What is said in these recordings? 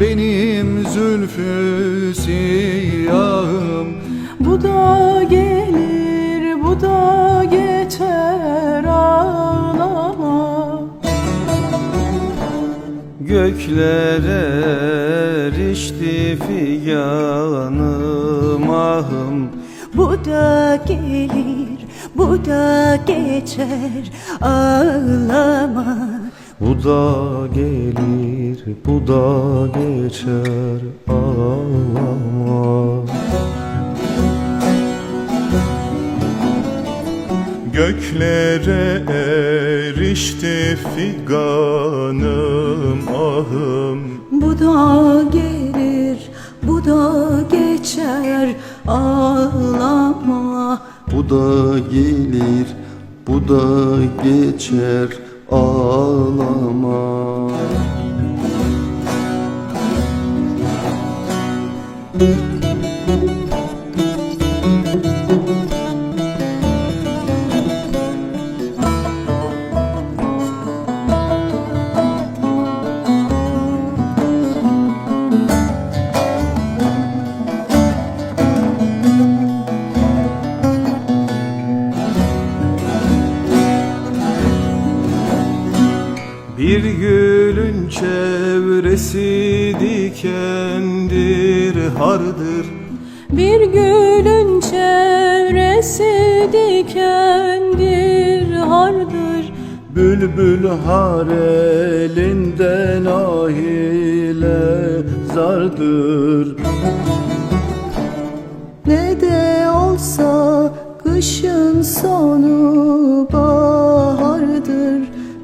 benim zülfü siyahım. Bu da gelir, bu da geçer ağlama. Göklere erişti figanım ahım. Bu da gelir, bu da geçer ağlama Bu da gelir, bu da geçer ağlama. Göklere erişti figanım ahım. Bu da gelir, bu da geçer ağlama. Bu da gelir, bu da geçer ağlama. Bir gülün çevresi dikendir, hardır. Bir gülün çevresi dikendir, hardır. Bülbül har elinden ahile zardır. Ne de olsa kışın sonu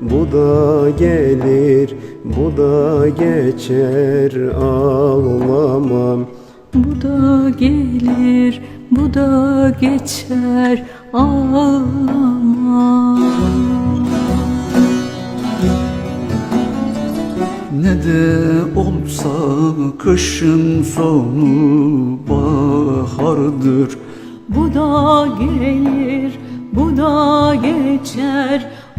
Bu da gelir, bu da geçer ağlamam. Bu da gelir, bu da geçer ağlama Ne de olsa kışın sonu bahardır. Bu da gelir, bu da geçer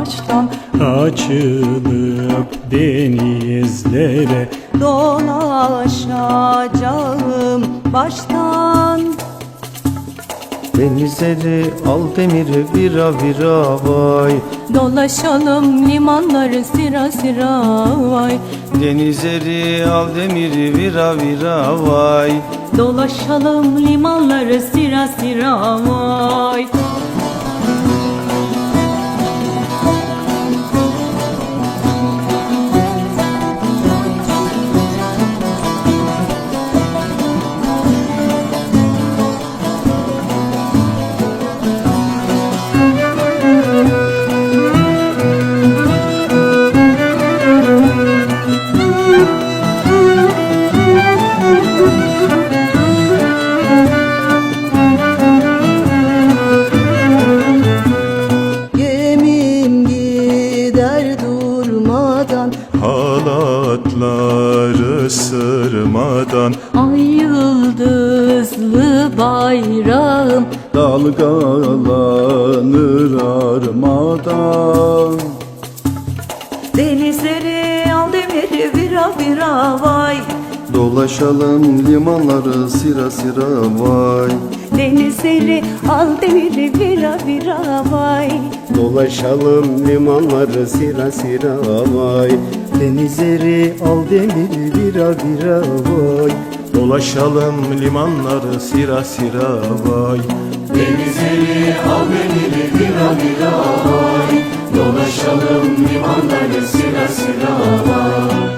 kumaştan Açılıp denizlere dolaşacağım baştan. Denizleri al demiri vira vira vay. Dolaşalım limanları sıra sıra vay. Denizleri al demiri vira vira vay. Dolaşalım limanları sıra sıra vay Halatları sırmadan Ay yıldızlı bayrağım. Dalgalanır armadan. Denizleri al demiri vira vira vay. Dolaşalım limanları sıra sıra vay. Denizleri al demiri vira vira vay. Dolaşalım limanları sıra sıra vay Denizleri al demiri vira vira vay. Dolaşalım limanları sira sira vay. Denizleri al beni vira vira vay. Dolaşalım limanları sıra sıra vay